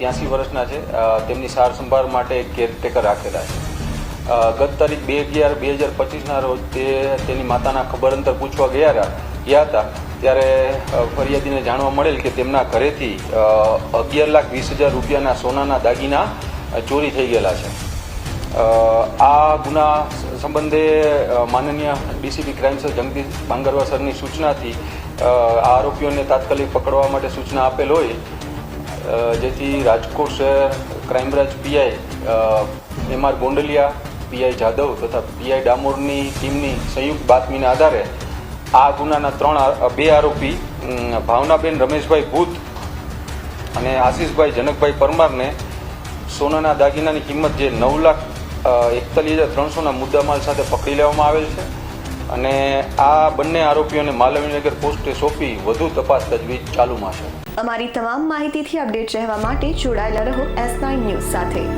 ત્યાંસી વર્ષના છે. તેમની સાર સંભાળ માટે કેરટેકર રાખેલા છે. ગત તારીખ બે અગિયાર બે હજાર પચીસના રોજ તે તેની માતાના ખબર અંતર પૂછવા ગયા હતા ગયા હતા. ત્યારે ફરિયાદીને જાણવા મળેલ કે તેમના ઘરેથી અગિયાર લાખ વીસ હજાર રૂપિયાના સોનાના દાગીના ચોરી થઈ ગયેલા છે. આ ગુના સંબંધે માનનીય DCP crime sir Jagdish Bangarwa સરની સૂચનાથી આ આરોપીઓને તાત્કાલિક પકડવા માટે સૂચના આપેલ હોય જેથી રાજકોટ શહેર crime branch PI M R Gondaliya PI Jadav તથા પીઆઈ ડામોરની ટીમની સંયુક્ત બાતમીના આધારે આ ગુનાના ત્રણ બે આરોપી ભાવનાબેન રમેશભાઈ ભૂત અને આશીષભાઈ જનકભાઈ પરમારને સોનાના દાગીનાની કિંમત જે નવ લાખ એકતાલીસ હજાર ત્રણસોના મુદ્દામાલ સાથે પકડી લેવામાં આવેલ છે. અને આ બંને આરોપીઓને માલવીનગર પોસ્ટે સોંપી વધુ તપાસ તજવીજ ચાલુમાં છે. અમારી તમામ માહિતીથી અપડેટ રહેવા માટે જોડાયેલા રહો એસ ન્યૂઝ સાથે.